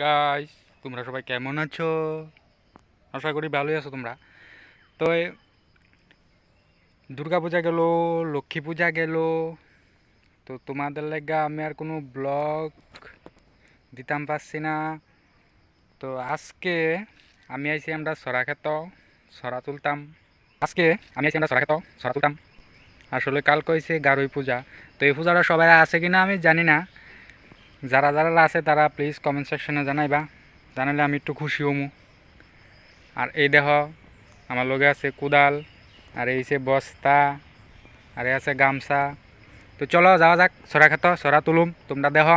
Guys তোমরা সবাই কেমন আছো? আশা করি ভালোই আছো তোমরা। তো দুর্গা পূজা গেল, লক্ষ্মী পূজা গেল। তো তোমাদের লেগা আমি আর কোনো ব্লগ দিতাম পারছি না। তো আজকে আমি আইছি আমরা সরা খেত সরা তুলতাম। আজকে আমি আইছি আমরা সরা খেত সরা তুলতাম। আসলে কাল কইছে গারুই পূজা। তো এই পূজাটা সবাই আছে কিনা আমি জানি না। যারা যারা আছে, তারা প্লিজ কমেন্ট সেকশনে জানাইবা। জানালে আমি একটু খুশি হমু। আর এই দেহ আমার লগে আছে কুদাল, আর এই সে বস্তা, আর এই আছে গামছা। তো চলো, যাওয়া যাক সরা খেত সরা তুলুম। তোমরা দেহ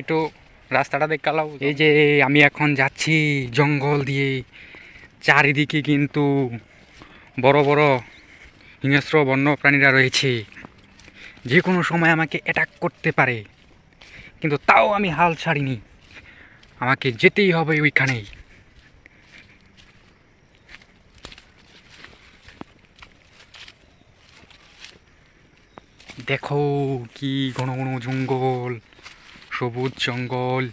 একটু রাস্তাটা দেখালাও এই যে আমি এখন যাচ্ছি জঙ্গল দিয়ে। চারিদিকে কিন্তু বড় বড় হিংস্র বন্য প্রাণীরা রয়েছে। যে কোনো সময় আমাকে অ্যাটাক করতে পারে। কিন্তু তাও আমি হাল ছাড়িনি। আমাকে যেতেই হবে ওইখানেই। দেখো কি ঘন ঘন জঙ্গল, সবুজ জঙ্গল।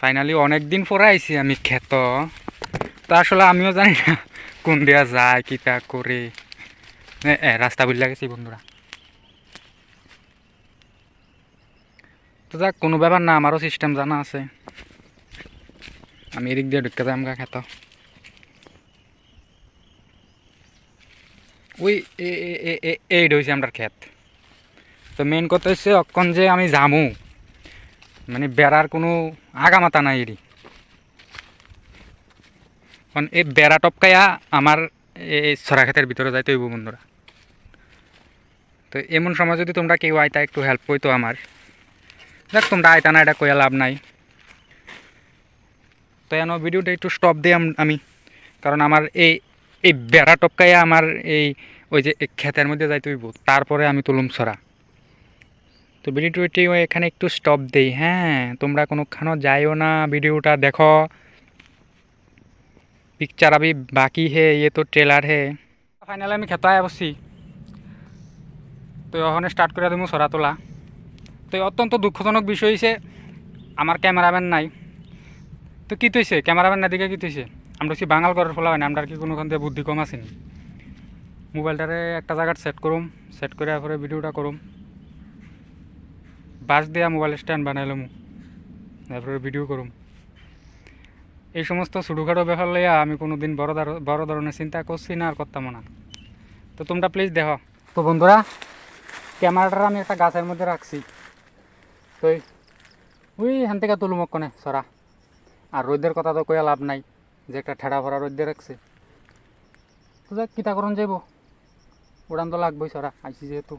ফাইনালি অনেক দিন পরে আইছি আমি খেত। তো আসলে আমিও জানি না কোন দেওয়া যায় কিতা করে। রাস্তা বুঝলে গেছি বন্ধুরা। তো যাক, কোনো ব্যাপার না, আমারও সিস্টেম জানা আছে। আমি এদিক দিয়ে ঢুকে যাই আমগা খেত। ওই এ- এ- এ- এ- এইটা হয়েছে আমার ক্ষেত। তো মেন কথা হচ্ছে অক্ষণ যে আমি জামু মানে বেড়ার কোনো আগামাতা নাই এরি কারণ এই বেড়া টপকাইয়া আমার এই সরা ক্ষেতের ভিতরে যাইতে হইব বন্ধুরা। তো এমন সময় যদি তোমরা কেউ আইতা একটু হেল্প করতো আমার। দেখ তোমরা আইতা না এটা কইয়া লাভ নাই। তো এন ভিডিওটা একটু স্টপ দিই আমি কারণ আমার এই এই বেড়া টপকাইয়া আমার এই ওই যে ক্ষেতের মধ্যে যাইতে হইব। তারপরে আমি তুলুম সরা তো ভিডিওটি এখানে একটু স্টপ দেই হ্যাঁ? তোমরা কোনোখানো যাইও না, ভিডিওটা দেখো। পিকচার আবি বাকি হে ইয়ে তো ট্রেলার হে। ফাইনালি আমি খেতায় বসছি তো ওখানে স্টার্ট করে তুমি সরা তোলা। তো অত্যন্ত দুঃখজনক বিষয় হয়েছে আমার ক্যামেরাম্যান নাই। তো কী তৈছে ক্যামেরাম্যান না দিকে কী তৈছে আমরা কি বাঙাল করার ফলা হয় না, আমরা কি কোনোখান থেকে বুদ্ধি কম আসেনি মোবাইলটারে একটা জায়গায় সেট করুম সেট করে পরে ভিডিওটা করুম। বাস দেওয়া মোবাইল স্ট্যান্ড বানাইলাম তারপরে ভিডিও করুম এই সমস্ত ছোটোখাটো ব্যাপার লইয়া আমি কোনো দিন বড় বড় ধরনের চিন্তা করছি না আর করতাম না তো তোমরা প্লিজ দেখো তো বন্ধুরা ক্যামেরাটা আমি একটা গাছের মধ্যে রাখছি তো ওই হান থেকে তুলুম কনে? সরা আর রোদের কথা তো কইয়া লাভ নাই, যে একটা ঠেড়া ভরা রোদ দিয়ে রাখছে তো যাক, কিতা করণ যাইব? উড়ান তো লাগবই সরা আইসি যেহেতু।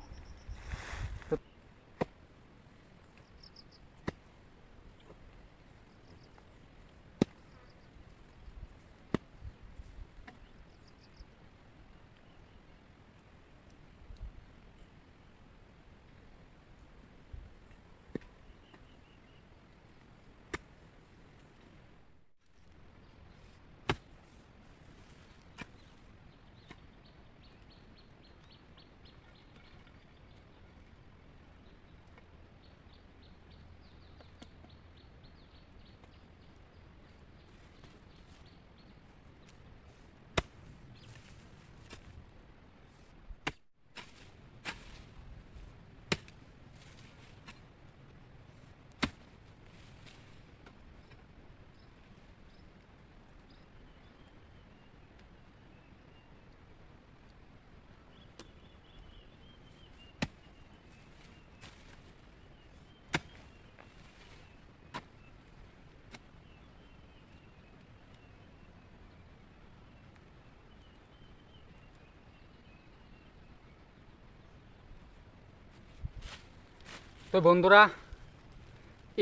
তো বন্ধুরা,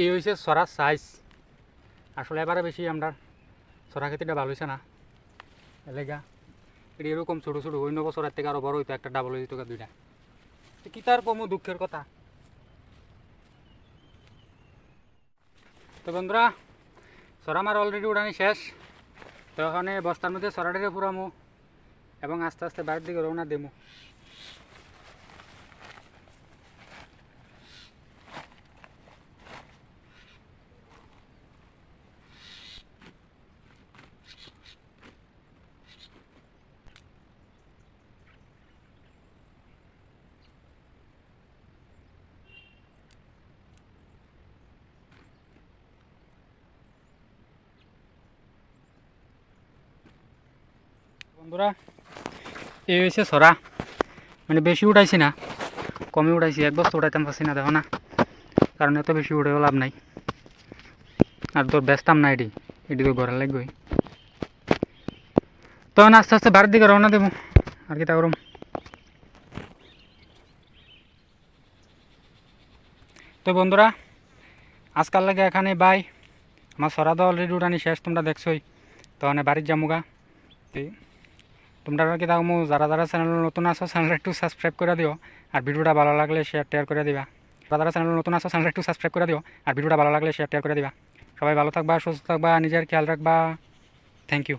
এই হয়েছে সরার সাইজ। আসলে এবারে বেশি আমরা সরা খেতিটা ভালো হয়েছে না। এলাকা এটা এরকম ছোটো ছোটো, অন্য বছরের থেকে আরও বড় হইতো একটা ডাবল হইতো দুইটা। তো কি তার কমু দুঃখের কথা? তো বন্ধুরা, সরা আমার অলরেডি উড়ানি শেষ। তো ওখানে বস্তার মধ্যে সরাটিরে পুরামো এবং আস্তে আস্তে বাইরের দিকে রওনা দেবো বন্ধুরা, এই হয়েছে সরা মানে বেশি উঠাইছি না, কমই উঠাইছি, এক বস্তা উঠাইতাম পারছি না, দেখো না। কারণ এত বেশি উঠেও লাভ নাই। আর তোর ব্যস্তাম না এটি এটি তো ঘরে লাগবে। তখন আস্তে আস্তে বাড়ির দিকে রওনা দেবো, আর কি তা করুম তো বন্ধুরা, আজকাল লাগে এখানে বাই। আমার সরা তো অলরেডি উঠানি শেষ, তোমরা দেখছোই। তখন বাড়ির জামুগা এই তোমরা কি তাও যারা যারা চ্যানেল নতুন আছো চ্যানেল একটু সাবস্ক্রাইব করে দিও আর ভিডিওটা ভালো লাগলে শেয়ার টেয়ার করে দিবা। যারা যারা চ্যানেল নতুন আছো চ্যানেল একটু সাবস্ক্রাইব করে দিও আর ভিডিওটা ভালো লাগলে শেয়ার টেয়ার করে দিবা। সবাই ভালো থাকবা, সুস্থ থাকবা নিজের খেয়াল রাখবা থ্যাংক ইউ